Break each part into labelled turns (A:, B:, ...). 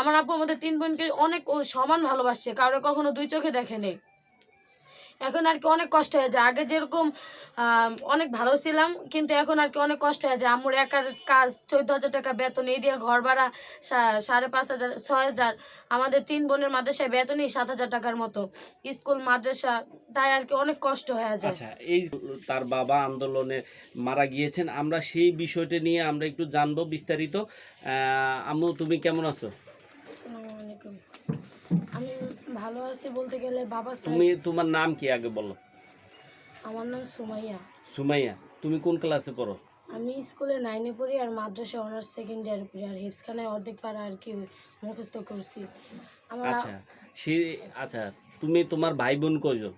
A: আমার আব্বু আমাদের তিন বোনকে অনেক সমান ভালোবাসছে কারও কখনো দুই চোখে দেখে নেই এখন আর কি অনেক কষ্ট হয়ে যায়। আগে যেরকম অনেক ভালো ছিলাম, কিন্তু এখন আর কি অনেক কষ্ট হয়ে যায়। আমার একার কাজ চোদ্দ হাজার টাকা বেতন, এই দিয়ে ঘর ভাড়া সাড়ে পাঁচ হাজার, ছয় হাজার। আমাদের তিন বোনের মাদ্রাসায় বেতনই সাত হাজার টাকার মতো। স্কুল, মাদ্রাসা, তাই আর কি অনেক কষ্ট হয়ে যায়।
B: আচ্ছা এই তার বাবা আন্দোলনে মারা গিয়েছেন, আমরা সেই বিষয়টা নিয়ে আমরা একটু জানব বিস্তারিত। আম্মু, তুমি কেমন আছো?
A: আসসালামু আলাইকুম। আমি ভালো আছি বলতে গেলে বাবা
B: তুমি তোমার নাম কি আগে বলো?
A: আমার নাম সুমাইয়া।
B: সুমাইয়া তুমি কোন ক্লাসে পড়ো?
A: আমি স্কুলে নাইনে পড়ি আর মাদ্রাসা অনার্স সেকেন্ড ইয়ারে পড়ি। আর হিপসখানায় অর্ধেক পারা আর কি মুখস্থ করছি। আমার
B: আচ্ছা সে আচ্ছা তুমি তোমার ভাই বোন কয়জন?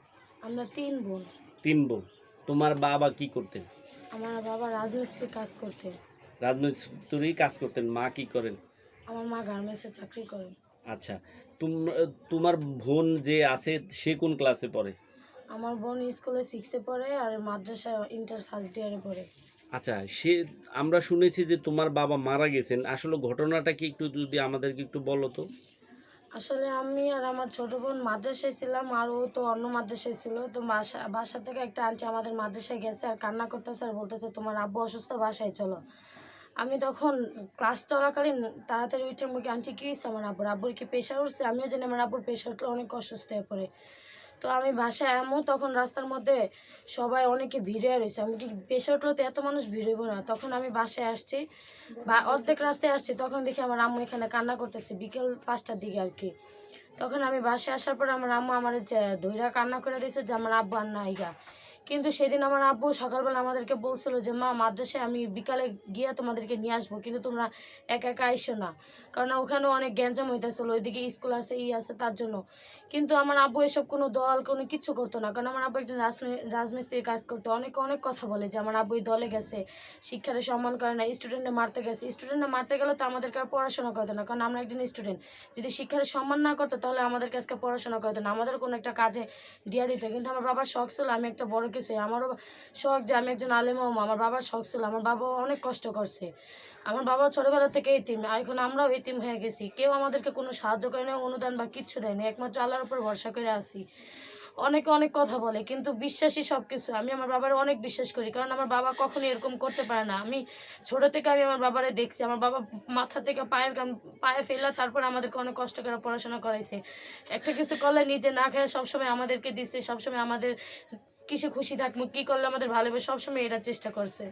A: আমরা তিন বোন।
B: তিন বোন। তোমার বাবা কি করতেন?
A: আমার বাবা রাজমিস্ত্রি কাজ করতেন।
B: রাজমিস্ত্রি কাজ করতেন মা কি করেন?
A: আমার মা গার্মেন্টসে চাকরি করে।
B: আচ্ছা তুম- তোমার বোন যে আছে সে কোন ক্লাসে পড়ে?
A: আমার বোন স্কুলে সিক্সে পড়ে আর মাদ্রাসা ইন্টার ফার্স্ট ইয়ারে পড়ে।
B: আচ্ছা সে আমরা শুনেছি যে তোমার বাবা মারা গেছেন। আসলে ঘটনাটা কি একটু যদি আমাদেরকে একটু বলো তো?
A: আসলে আমি আর আমার ছোট বোন মাদ্রাসায় ছিলাম আর ও তো অন্য মাদ্রাসায় ছিল। তো বাসা বাসা থেকে একটা আন্টি আমাদের মাদ্রাসায় গেছে আর কান্না করতেছে আর বলতেছে তোমার আব্বু অসুস্থ বাসায় চলো। আমি তখন ক্লাস চলাকালীন তাড়াতাড়ি উঠে মুখে, আন্টি, কী হয়েছে আমার আব্বুর? আব্বুর কি প্রেশার উঠছে? আমিও জানি আমার আব্বুর প্রেশার উঠলে অনেক অসুস্থ হয়ে পড়ে। তো আমি বাসায় এমন তখন রাস্তার মধ্যে সবাই অনেকে ভিড়ে রয়েছে। আমি কি প্রেশার উঠলে তো এত মানুষ ভিড় হইব না। তখন আমি বাসায় আসছি, বা অর্ধেক রাস্তায় আসছি, তখন দেখি আমার আম্মু এখানে কান্না করতেছে বিকেল পাঁচটার দিকে আর কি। তখন আমি বাসায় আসার পর আমার আম্মু আমার ধৈরা কান্না করে দিয়েছে যে আমার আব্বু আর নাইগা কিন্তু সেদিন আমার আব্বু সকালবেলা আমাদেরকে বলছিল যে, মা, মাদ্রাসায় আমি বিকালে গিয়ে তোমাদেরকে নিয়ে আসব, কিন্তু তোমরা একা একা আইসো না। কারণ ওখানে অনেক গ্যাঞ্জাম হইতেছিল, ওইদিকে স্কুল আছে, ই আছে, তার জন্য। কিন্তু আমার আব্বু এসব কোনো দল, কোনো কিছু করতো না, কারণ আমার আব্বু একজন রাজমি- রাজমিস্ত্রির কাজ করতো। অনেক অনেক কথা বলে যে, আমার আব্বু এই দলে গেছে, শিক্ষারে সম্মান করে না স্টুডেন্টে মারতে গেছে। স্টুডেন্টে মারতে গেলে তো আমাদেরকে আর পড়াশোনা করতো না, কারণ আমরা একজন স্টুডেন্ট যদি শিক্ষারে সম্মান না করতো, তাহলে আমাদেরকে আজকে পড়াশোনা করতো না। আমাদের কোনো একটা কাজে দিয়ে দিত। কিন্তু আমার বাবার শখ ছিল, আমি একটা বড় কিছু আমারও শখ যে আমি একজন আলেম হব আমার বাবার শখ ছিল, আমার বাবা অনেক কষ্ট করছে। আমার বাবা ছোটবেলা থেকে এতিম এখন আমরাও এতিম হয়ে গেছি। কেউ আমাদেরকে কোনো সাহায্য করে না অনুদান বা কিচ্ছু দেয়নি একমাত্র আল্লাহর উপর ভরসা করে আসি অনেকে অনেক কথা বলে, কিন্তু বিশ্বাসী সব কিছু আমি আমার বাবার অনেক বিশ্বাস করি, কারণ আমার বাবা কখনো এরকম করতে পারে না। আমি ছোট থেকে আমি আমার বাবারে দেখছি, আমার বাবা মাথা থেকে পায়ের গাম, পায়ে ফেলা তারপর আমাদেরকে অনেক কষ্ট করে পড়াশোনা করাইছে। একটা কিছু করলে নিজে না খেয়ে সবসময় আমাদেরকে দিচ্ছে সবসময় আমাদের কিছু খুশি থাকব, কী করলে আমাদের ভালো হবে সবসময় এটার চেষ্টা করছে।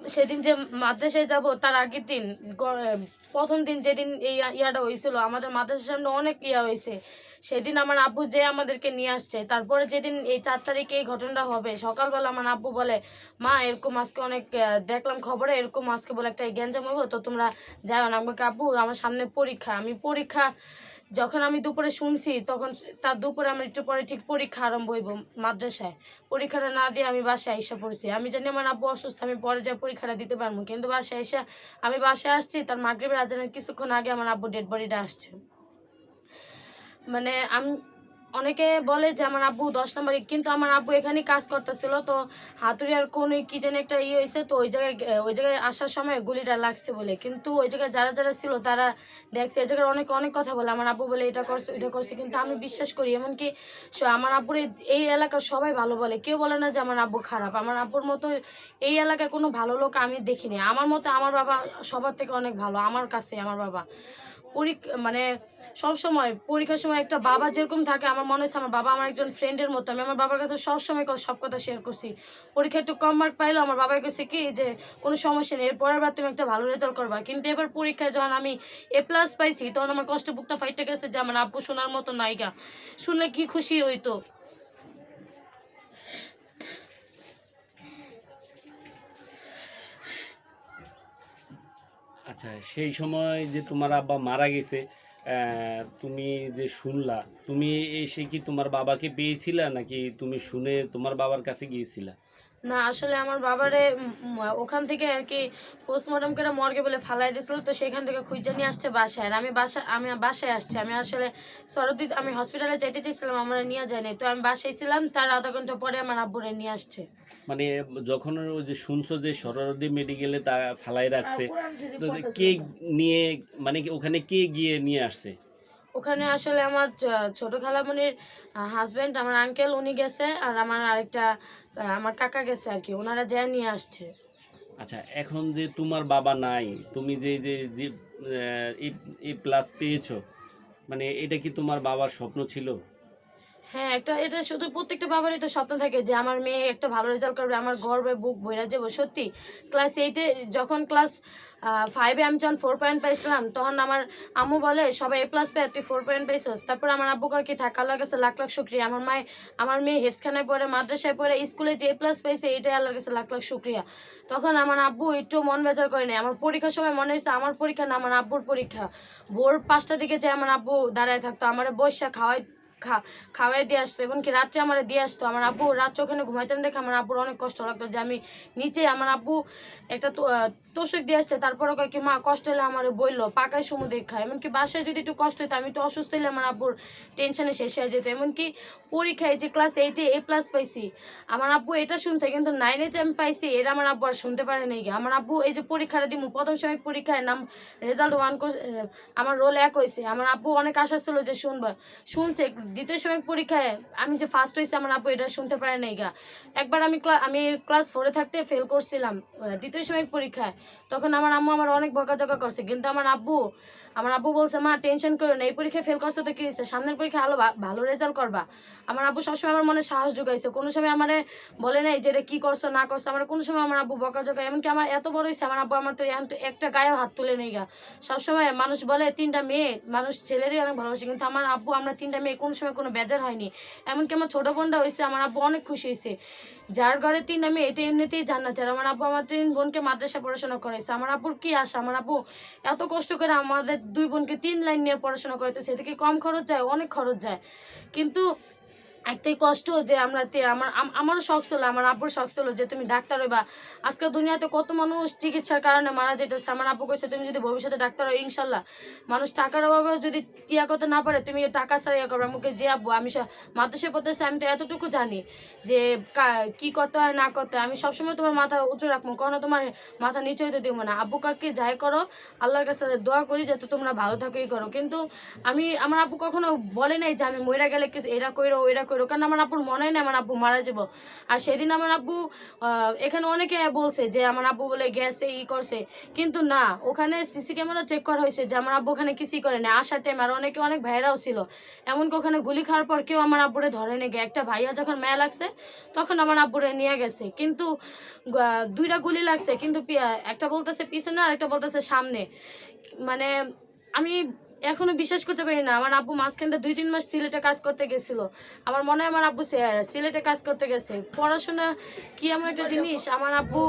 A: সেদিন যে মাদ্রাসায় যাব, তার আগের দিন প্রথম দিন যেদিন এই ইয়াটা হয়েছিল, আমাদের মাদ্রাসার সামনে অনেক ইয়া হয়েছে। সেদিন আমার আব্বু যে আমাদেরকে নিয়ে আসছে, তারপরে যেদিন এই চার তারিখে এই ঘটনাটা হবে, সকালবেলা আমার আব্বু বলে, মা, এরকম আজকে অনেক দেখলাম খবরে, এরকম আজকে বলে একটা গ্যাঞ্জাম হইব, তো তোমরা যাও না। আমাকে আব্বু, আমার সামনে পরীক্ষা। আমি পরীক্ষা যখন আমি দুপুরে শুনছি, তখন তার দুপুরে আমার একটু পরে ঠিক পরীক্ষা আরম্ভ হইব মাদ্রাসায়। পরীক্ষাটা না দিয়ে আমি বাসায় এসে পড়ছি। আমি জানি আমার আব্বু অসুস্থ, আমি পরে যা পরীক্ষাটা দিতে পারব। কিন্তু বাসায় এসে আমি বাসায় আসছি, তার মাগরীবের আজানের কিছুক্ষণ আগে আমার আব্বু ডেড বডিটা আসছে। মানে আমি অনেকে বলে যে আমার আব্বু দশ নম্বরে কিন্তু আমার আব্বু এখানেই কাজ করতেছিল, তো হাতুড়িয়ার কোন কি যেন একটা ইয়ে হয়েছে, তো ওই জায়গায় ওই জায়গায় আসার সময় গুলিটা লাগছে বলে। কিন্তু ওই জায়গায় যারা যারা ছিল তারা দেখছে, এই জায়গায় অনেক অনেক কথা বলে, আমার আব্বু বলে এটা করছে এটা করছে, কিন্তু আমি বিশ্বাস করি, এমনকি আমার আব্বুর এই- এলাকার সবাই ভালো বলে, কেউ বলে না যে আমার আব্বু খারাপ, আমার আব্বুর মতো এই এলাকায় কোনো ভালো লোক আমি দেখিনি, আমার মতো আমার বাবা সবার থেকে অনেক ভালো, আমার কাছে আমার বাবা। পরীক্ষা মানে সব সময় পরীক্ষার সময় একটা বাবা যেরকম থাকে, আমার মনে হচ্ছে আমার বাবা আমার একজন ফ্রেন্ডের মতো। আমি আমার বাবার কাছে সব সময় সব কথা শেয়ার করছি। পরীক্ষা একটু কম মার্ক পাইলো আমার বাবাই কইছে কি, যে কোনো সমস্যা নেই এর পরের বার তুমি একটা ভালো রেজাল্ট করবা। কিন্তু এবার পরীক্ষায় যখন আমি এ প্লাস পাইছি, তখন আমার কষ্ট বুকটা ফাইটে গেছে যে আমার আব্বু শোনার মতো নায়িকা শুনলে কি খুশি হইতো।
B: আচ্ছা সেই সময় যে তোমার আব্বা মারা গেছে তুমি যে শুনলা, তুমি এসে কি তোমার বাবাকে পেয়েছিলা নাকি তুমি শুনে তোমার বাবার কাছে গিয়েছিলা?
A: না, আসলে আমার বাবারে ওখান থেকে আর কি পোস্টমর্টম করে মর্গে বলে ফালাই দিয়েছিল, তো সেখান থেকে খুঁজে নিয়ে আসছে বাসায়। আর আমি বাসা, আমি বাসায় আসছি। আমি আসলে সরদি আমি হসপিটালে যেতে চেয়েছিলাম, আমরা নিয়ে যায়নি তো আমি বাসায় ছিলাম, তার আধা ঘণ্টা পরে আমার আব্বুরে নিয়ে আসছে।
B: মানে যখন ওই যে শুনছো যে সরদি মেডিকেলে তা ফালাই রাখছে তো কে নিয়ে মানে ওখানে কে গিয়ে নিয়ে আসছে?
A: ওখানে আসলে আমার ছোট খালামণির হাজবেন্ড আমার আঙ্কেল উনি গেছে আর আমার আরেকটা আমার কাকা গেছে আর কি ওনারা যা নিয়ে আসছে।
B: আচ্ছা এখন যে তোমার বাবা নাই তুমি যে যে যে এ প্লাস পেয়েছ মানে এটা কি তোমার বাবার স্বপ্ন ছিল?
A: হ্যাঁ একটা এটা শুধু প্রত্যেকটা বাবারই তো স্বপ্ন থাকে যে আমার মেয়ে একটা ভালো রেজাল্ট করবে, আমার গর্বে বুক বইরা যাব। সত্যি ক্লাস এইটে যখন ক্লাস ফাইভে আমি যখন ফোর পয়েন্ট পাইছিলাম, তখন আমার আম্মু বলে, সবাই এ প্লাস পেয়ে, তুই ফোর পয়েন্ট পাইছিস। তারপর আমার আব্বু কয়, কি থাক, আল্লাহর কাছে লাখ লাখ শুক্রিয়া। আমার মায়ে, আমার মেয়ে হেফসখানায় পড়ে, মাদ্রাসায় পড়ে স্কুলে যে এ প্লাস পেয়েছে এটাই আল্লাহর কাছে লাখ লাখ শুক্রিয়া। তখন আমার আব্বু একটু মন বেজার করে নেই আমার পরীক্ষার সময় মনে হয়েছে, আমার পরীক্ষা না, আমার আব্বুর পরীক্ষা। ভোর পাঁচটার দিকে যে আমার আব্বু দাঁড়ায় থাকতো, আমার বৈশা খাওয়াই খা, খাওয়াই দিয়ে আসতো এমনকি রাত্রে আমার দিয়ে আসতো। আমার আব্বু রাত্রে ওখানে ঘুমাইতাম দেখে আমার আব্বুর অনেক কষ্ট লাগতো যে আমি নিচে, আমার আব্বু একটা তোষক দিয়ে আসছে তারপরে কয় কি, মা, কষ্ট হলে আমার বলল পাকায় সমুদ্রে খায় এমনকি বাসায় যদি একটু কষ্ট হতো আমি একটু অসুস্থ হলে আমার আব্বুর টেনশনে শেষ হয়ে যেত। এমনকি পরীক্ষায় যে ক্লাস এইটে এ প্লাস পাইছি, আমার আব্বু এটা শুনছে, কিন্তু নাইনে যে আমি পাইছি, এটা আমার আব্বু আর শুনতে পারে নাই। আমার আব্বু এই যে পরীক্ষাটা দিব প্রথম সময় পরীক্ষায় নাম রেজাল্ট ওয়ান আমার রোল এক হয়েছে আমার আব্বু অনেক আশা ছিল যে শুনবা, শুনছে। দ্বিতীয় সময় পরীক্ষায় আমি যে ফার্স্ট হয়েছি আমার আব্বু এটা শুনতে পারে নাই গা একবার আমি আমি ক্লাস ফোরে থাকতে ফেল করছিলাম দ্বিতীয় সময় পরীক্ষায়। তখন আমার আম্মু আমার অনেক বকাঝকা করছে। কিন্তু আমার আব্বু আমার আব্বু বলছে, মা টেনশন করো না, এই পরীক্ষায় ফেল করছ তো কি হয়েছে? সামনের পরীক্ষা আলো ভালো রেজাল্ট করবা। আমার আব্বু সবসময় আমার মনে সাহস যোগাইছে কোনো সময় আমারে বলে নাই যে এটা কি করছ, না করছ। আমার কোনো সময় আমার আব্বু বকাঝকা, এমনকি আমার এত বড় হয়েছে আমার আব্বু আমার তো একটা গায়েও হাত তুলে নেই গা। সবসময় মানুষ বলে, তিনটা মেয়ে, মানুষ ছেলেরই অনেক ভালোবাসে। কিন্তু আমার আব্বু, আমরা তিনটা মেয়ে কোনো সময় কোনো বেজার হয়নি। এমনকি আমার ছোট বোনটা হয়েছে আমার আব্বু অনেক খুশি হয়েছে যার ঘরে তিন, আমি এটা এমনিতেই জান্নাতে। আর আমার আপু আমার তিন বোনকে মাদ্রাসা পড়াশোনা করাইছে। আমার আব্বুর কি আশা? আমার আব্বু এত কষ্ট করে আমাদের দুই বোনকে তিন লাইন নিয়ে পড়াশোনা করাইতেছে। এটা কি কম খরচ যায়? অনেক খরচ যায়। কিন্তু একটাই কষ্ট যে আমরা আমার আমারও শখ ছিল, আমার আব্বুর শখ ছিল যে তুমি ডাক্তার হইবা। আজকে দুনিয়াতে কত মানুষ চিকিৎসার কারণে মারা যেতেছে আমার আব্বু কইছে, তুমি যদি ভবিষ্যতে ডাক্তার হয় ইনশাল্লাহ। মানুষ টাকার অভাবে যদি টিয়া করতে না পারে, তুমি টাকা ছাড়া ইয়া করবে। আমাকে যে আব্বু, আমি মাদ্রাসায় পড়তেছি, আমি তো এতটুকু জানি যে কা- করতে হয়, না করতে হয়। আমি সবসময় তোমার মাথা উঁচু রাখব কখনো তোমার মাথা নিচে হইতে দিব না। আব্বু কাকে যাই করো, আল্লাহর কাছে দোয়া করি যাতে তোমরা ভালো থাকো করো। কিন্তু আমি আমার আব্বু কখনো বলে নাই যে আমি মরে গেলে কিছু এরা কইরো, ওইরা কইরো কারণ আমার আব্বুর মনে হয় না আমার আব্বু মারা যাব। আর সেদিন আমার আব্বু এখানে অনেকে বলছে যে আমার আব্বু বলে গেছে, ই করছে। কিন্তু না, ওখানে সিসি ক্যামেরা চেক করা হয়েছে যে আমার আব্বু ওখানে কিছুই করে না আসার টাইম আর অনেকে, অনেক ভাইরাও ছিল। এমনকি ওখানে গুলি খাওয়ার পর কেউ আমার আব্বুরে ধরে গে একটা ভাইয়া যখন মেয়া লাগছে, তখন আমার আব্বুরে নিয়ে গেছে। কিন্তু দুইটা গুলি লাগছে। কিন্তু একটা বলতেছে পিছনে আর একটা বলতেছে সামনে। মানে আমি এখনও বিশ্বাস করতে পারি না। আমার আব্বু মাঝখানটা দুই, তিন মাস সিলেটে কাজ করতে গেছিল। আমার মনে হয় আমার আব্বু সিলেটে কাজ করতে গেছে। পড়াশোনা কি এমন একটা জিনিস? আমার আব্বু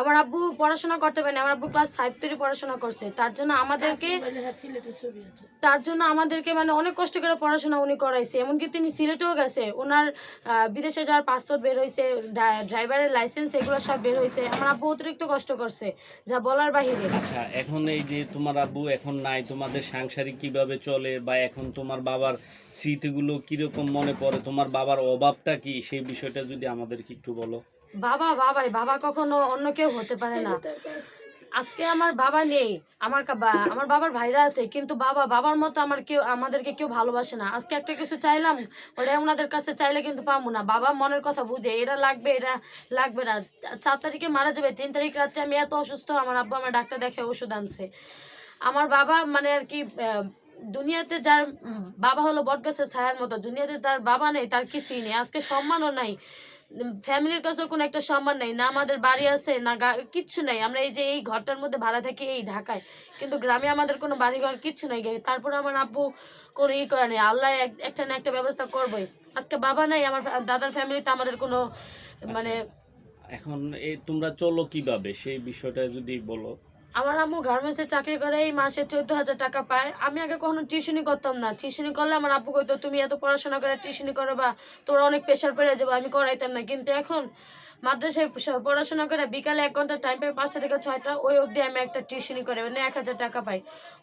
A: আমার আব্বু পড়াশোনা করতে পারেনি আমার আব্বু ক্লাস ফাইভ থেকে পড়াশোনা করছে। তার জন্য আমাদেরকে তার জন্য আমাদেরকে মানে অনেক কষ্ট করে পড়াশোনা উনি করাইছে। এমনকি তিনি সিলেটেও গেছে। ওনার বিদেশে যাওয়ার পাসপোর্ট বের হয়েছে ড্রাইভারের লাইসেন্স এগুলো সব বের হয়েছে আমার আব্বু অতিরিক্ত কষ্ট করছে যা বলার বাহিরে।
B: আচ্ছা এখন এই যে তোমার আব্বু এখন নাই তোমাদের সাংসারিক কীভাবে চলে বা এখন তোমার বাবার স্মৃতিগুলো কীরকম মনে পড়ে? তোমার বাবার অভাবটা কি? সেই বিষয়টা যদি আমাদেরকে একটু বলো।
A: বাবা বাবাই বাবা কখনো অন্য কেউ হতে পারে না। আজকে আমার বাবা নেই আমার আমার বাবার ভাইরা আছে কিন্তু বাবা বাবার মতো আমার কেউ আমাদেরকে কেউ ভালোবাসে না। আজকে একটা কিছু চাইলাম ওটা ওনাদের কাছে চাইলে কিন্তু পাবো না। বাবা মনের কথা বুঝে এটা লাগবে এটা লাগবে না। চার তারিখে মারা যাবে তিন তারিখ রাত্রে আমি এত অসুস্থ আমার আব্বু আমার ডাক্তার দেখে ওষুধ আনছে। আমার বাবা মানে আর কি দুনিয়াতে যার বাবা হলো বটগাছের ছায়ার মতো। দুনিয়াতে তার বাবা নেই তার কিছুই নেই। আজকে সম্মানও নাই। ফ্যামিলির কাছেও কোনো একটা সম্মান নেই না আমাদের বাড়ি আছে না কিচ্ছু নেই। আমরা এই যে এই ঘরটার মধ্যে ভাড়া থাকি এই ঢাকায়। কিন্তু গ্রামে আমাদের কোনো বাড়ি ঘর কিচ্ছু নেই তারপরে আমার আব্বু কোনো ই করে নেই। আল্লাহ এক- একটা না একটা ব্যবস্থা করবোই। আজকে বাবা নাই আমার দাদার ফ্যামিলিতে আমাদের কোনো মানে
B: এখন এই তোমরা চলো কীভাবে? সেই বিষয়টা যদি বলো।
A: আমার আম্মু গার্মেন্টসে চাকরি করে, এই মাসে চোদ্দ হাজার টাকা পায়। আমি আগে কখনো টিউশনি করতাম না। টিউশনি করলে আমার আব্বু কইতো, তুমি এত পড়াশোনা করে টিউশনি করো বা তোর অনেক প্রেশার পড়ে যাব, আমি করাইতাম না। কিন্তু এখন মাদ্রাসায় পড়াশোনা করে বিকালে এক ঘণ্টা টাইম পাই পাঁচটা থেকে ছয়টা, ওই অবধি আমি একটা টিউশনি করে মানে এক হাজার টাকা পাই।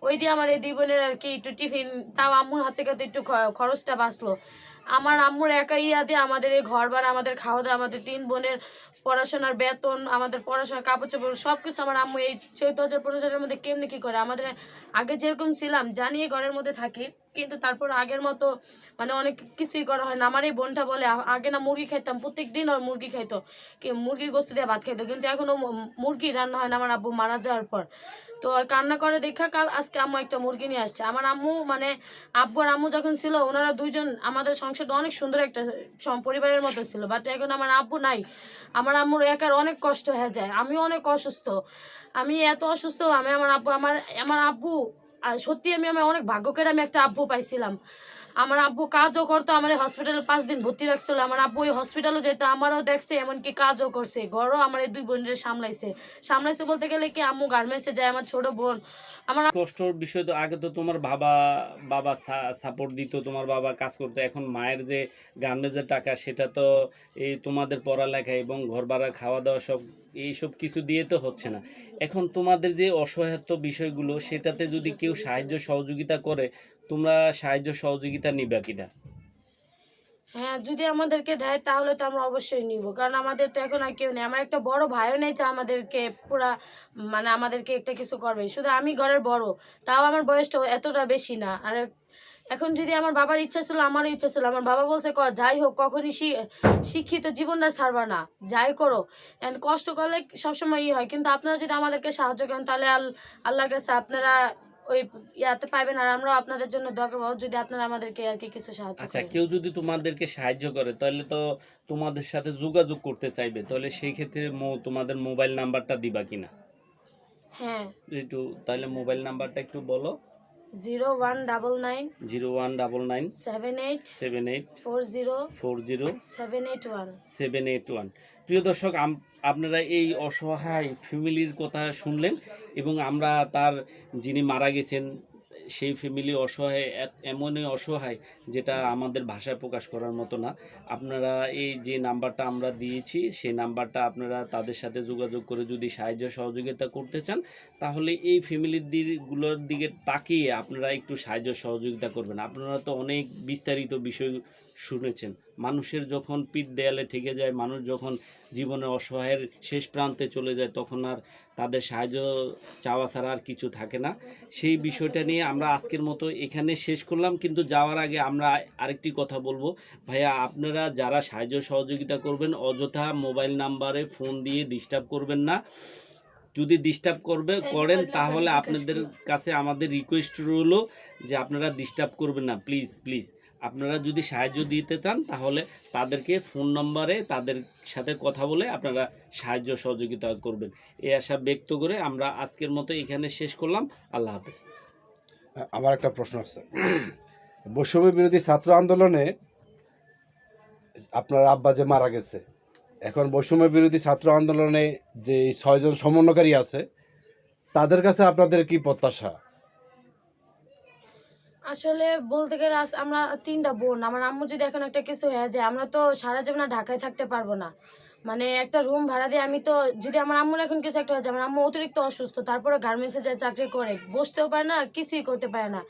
A: ওই দিয়ে আমার এই দুই বোনের আর কি একটু টিফিন, তাও আম্মুর হাত থেকে একটু খরচটা বাঁচলো। আমার আম্মুর একা ইয়া দিয়ে আমাদের এই ঘর ভাড়া আমাদের খাওয়া দাওয়া আমাদের তিন বোনের পড়াশোনার বেতন, আমাদের পড়াশোনার কাপড় চোপড় সব কিছু আমার আম্মু এই চৌদ্দ হাজার পনেরো হাজারের মধ্যে কেমনি কী করে? আমাদের আগে যেরকম ছিলাম, জানিয়ে ঘরের মধ্যে থাকি। কিন্তু তারপর আগের মতো মানে অনেক কিছুই করা হয় না। আমার এই বোনটা বলে আগে না মুরগি খাইতাম প্রত্যেক দিন ওর মুরগি খাইতো। কি, মুরগির গোস্ত দিয়ে ভাত খাইতো। কিন্তু এখনও মু- মুরগি রান্না হয় না আমার আব্বু, মারা যাওয়ার পর। তো কান্না করে দেখা, কাল আজকে আম্মু একটা মুরগি নিয়ে আসছে। আমার আম্মু মানে আব্বু আর আম্মু যখন ছিল, ওনারা দুইজন, আমাদের সংসারটা অনেক সুন্দর একটা পরিবারের মতো ছিল। বাট এখন আমার আব্বু নাই। আমার আম্মুর একার অনেক কষ্ট হয়ে যায়। আমিও অনেক অসুস্থ। আমি এত অসুস্থ, আমি আমার আব্বু, আমার আমার আব্বু সত্যি আমি আমার অনেক ভাগ্যকের আমি একটা আব্বু পাইছিলাম। আমার আব্বু কাজও করতো, আমার হসপিটালে পাঁচ দিন ভর্তি রাখছিল। আমার আব্বু ওই হসপিটালও যেত, আমারও দেখছে এমনকি কাজও করছে। ঘরও আমার এই দুই বোনের সামলাইছে। সামলাইছে বলতে গেলে কি আম্মু গার্মেন্টসে যায়, আমার ছোট বোন। আমার
B: কষ্টর বিষয় তো, আগে তো তোমার বাবা বাবা সাপোর্ট দিত, তোমার বাবা কাজ করতো। এখন মায়ের যে গার্মেন্টসের টাকা, সেটা তো এই তোমাদের পড়ালেখা এবং ঘর ভাড়া খাওয়া দাওয়া সব, এইসব কিছু দিয়ে তো হচ্ছে না। এখন তোমাদের যে অসহায়ত্ব বিষয়গুলো, সেটাতে যদি কেউ সাহায্য সহযোগিতা করে তোমরা সাহায্য সহযোগিতা নিবা কিনা?
A: হ্যাঁ যদি আমাদেরকে দেয়, তাহলে তো আমরা অবশ্যই নিব। কারণ আমাদের তো এখন আর কেউ নেই। আমার একটা বড় ভাইও নেই, যে আমাদেরকে পুরা মানে আমাদেরকে একটা কিছু করবে শুধু আমি ঘরের বড়, তাও আমার বয়সটা এতটা বেশি না। আর এখন যদি আমার বাবার ইচ্ছা ছিল, আমারও ইচ্ছা ছিল। আমার বাবা বলছে, ক, যাই হোক, কখনই শিক্ষিত জীবনটা ছাড়বা না। যাই করো। এন্ড কষ্ট করলে সবসময় ই হয়। কিন্তু আপনারা যদি আমাদেরকে সাহায্য করেন, তাহলে আল- আল্লাহর কাছে আপনারা ওই ইয়াতে পাইবেন আর আমরাও আপনাদের জন্য দোয়া করব। যদি আপনারা আমাদেরকে আর কি কিছু সাহায্য
B: আচ্ছা কেউ যদি তোমাদেরকে সাহায্য করে তাহলে তো তোমাদের সাথে যোগাযোগ করতে চাইবে। তাহলে সেই ক্ষেত্রে মো- তোমাদের মোবাইল নাম্বারটা দিবা কিনা?
A: হ্যাঁ।
B: একটু তাহলে মোবাইল নাম্বারটা একটু বলো।
A: Zero one double nine
B: zero one double nine
A: seven eight
B: seven eight
A: four zero
B: four zero
A: seven eight one.
B: Seven eight one. প্রিয় দর্শক আম- আপনারা এই অসহায় ফ্যামিলির কথা শুনলেন এবং আমরা তার যিনি মারা গেছেন, সেই ফ্যামিলি অসহায়, এমনই অসহায় যেটা আমাদের ভাষায় প্রকাশ করার মতো না। আপনারা এই যে নাম্বারটা আমরা দিয়েছি, সেই নাম্বারটা আপনারা তাদের সাথে যোগাযোগ করে যদি সাহায্য সহযোগিতা করতে চান, তাহলে এই ফ্যামিলির দিকগুলোর দিকে তাকিয়ে আপনারা একটু সাহায্য সহযোগিতা করবেন। আপনারা তো অনেক বিস্তারিত বিষয় শুনেছেন। মানুষের যখন পিঠ দেয়ালে থেকে যায় মানুষ যখন জীবনে অসহায়ের শেষ প্রান্তে চলে যায় তখন আর তাদের সাহায্য চাওয়া ছাড়া আর কিছু থাকে না। সেই বিষয়টা নিয়ে আমরা আজকের মতো এখানে শেষ করলাম। কিন্তু যাওয়ার আগে আমরা আরেকটি কথা বলব। ভাইয়া আপনারা যারা সাহায্য সহযোগিতা করবেন অযথা মোবাইল নাম্বারে ফোন দিয়ে ডিস্টার্ব করবেন না। যদি ডিস্টার্ব করবে করেন তাহলে আপনাদের কাছে আমাদের রিকোয়েস্ট রইল যে আপনারা ডিস্টার্ব করবেন না। Please please. আপনারা যদি সাহায্য দিতে চান, তাহলে তাদেরকে ফোন নম্বরে তাদের সাথে কথা বলে আপনারা সাহায্য সহযোগিতা করবেন। এই আশা ব্যক্ত করে আমরা আজকের মতো এখানে শেষ করলাম। আল্লাহ হাফেজ।
C: আমার একটা প্রশ্ন আছে। বৈষম্য বিরোধী ছাত্র আন্দোলনে আপনার আব্বা যে মারা গেছে, এখন বৈষম্য বিরোধী ছাত্র আন্দোলনে যে ছয়জন সমন্বয়কারী আছে, তাদের কাছে আপনাদের কি প্রত্যাশা?
A: আসলে বলতে গেলে আমরা তিনটা বোন। আমার আম্মু যদি এখন একটা কিছু হয়ে যায়, আমরা তো সারা জীবন ঢাকায় থাকতে পারব না। মানে একটা রুম ভাড়া দিয়ে আমি তো যদি আমার আম্মুর এখন কিছু একটা হয়ে যায়, আমার আম্মু অতিরিক্ত অসুস্থ, তারপরে গার্মেন্টসে যায় চাকরি করে, বসতেও পারে না, কিছুই করতে পারে না।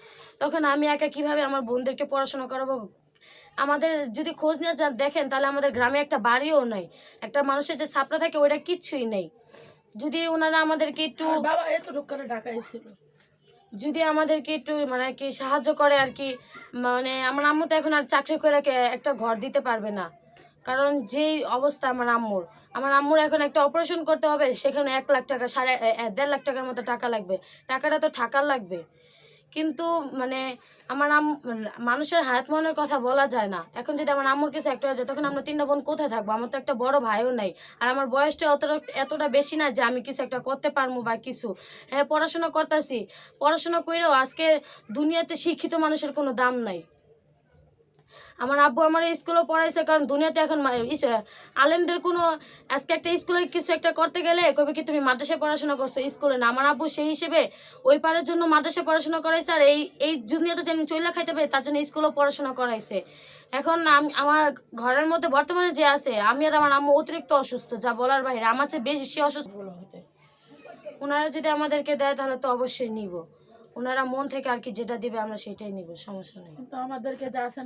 A: তখন আমি একা কীভাবে আমার বোনদেরকে পড়াশোনা করাবো? আমাদের যদি খোঁজ নিয়ে যান দেখেন, তাহলে আমাদের গ্রামে একটা বাড়িও নাই। একটা মানুষের যে ছাপড়া থাকে, ওইটা কিচ্ছুই নেই। যদি ওনারা আমাদেরকে একটু
D: বাবা এত করে ঢাকায় ছিল।
A: যদি আমাদেরকে একটু মানে কি সাহায্য করে আর কি মানে আমার আম্মু তো এখন আর চাকরি করে একটা ঘর দিতে পারবে না। কারণ যেই অবস্থা আমার আম্মুর আমার আম্মুর এখন একটা অপারেশন করতে হবে, সেখানে এক লাখ টাকা, সাড়ে দেড় লাখ টাকার মতো টাকা লাগবে। টাকাটা তো থাকার লাগবে। কিন্তু মানে আমার আম মানে মানুষের হাত মনের কথা বলা যায় না। এখন যদি আমার আম্মুর কিছু একটা হয়ে যায়, তখন আমরা তিনটা বোন কোথায় থাকব? আমার তো একটা বড় ভাইও নাই। আর আমার বয়সটা অতটা, এতটা বেশি না যে আমি কিছু একটা করতে পারব বা কিছু। হ্যাঁ পড়াশোনা করতেছি। পড়াশোনা করেও আজকে দুনিয়াতে শিক্ষিত মানুষের কোনো দাম নাই। আমার আব্বু আমার স্কুলে পড়াইছে, কারণ দুনিয়াতে এখন আলেমদের কোনো আজকে একটা স্কুলে কিছু একটা করতে গেলে কবে কি তুমি মাদ্রাসায় পড়াশোনা করছ? স্কুলে না। আমার আব্বু সেই হিসেবে ওই পারের জন্য মাদ্রাসায় পড়াশোনা করাইছে আর এই এই দুনিয়াতে যেন চইলা খাইতে পারে, তার জন্য স্কুলেও পড়াশোনা করাইছে। এখন আমি আমার ঘরের মধ্যে বর্তমানে যে আছে, আমি আর আমার আম্মু অতিরিক্ত অসুস্থ, যা বলার বাইরে। আমার চেয়ে বেশি অসুস্থ। ওনারা যদি আমাদেরকে দেয় তাহলে তো অবশ্যই নিব। ওনারা মন থেকে আর কি যেটা দিবে আমরা সেটাই নিব, সমস্যা নেই।
D: তো আমাদেরকে যা আছে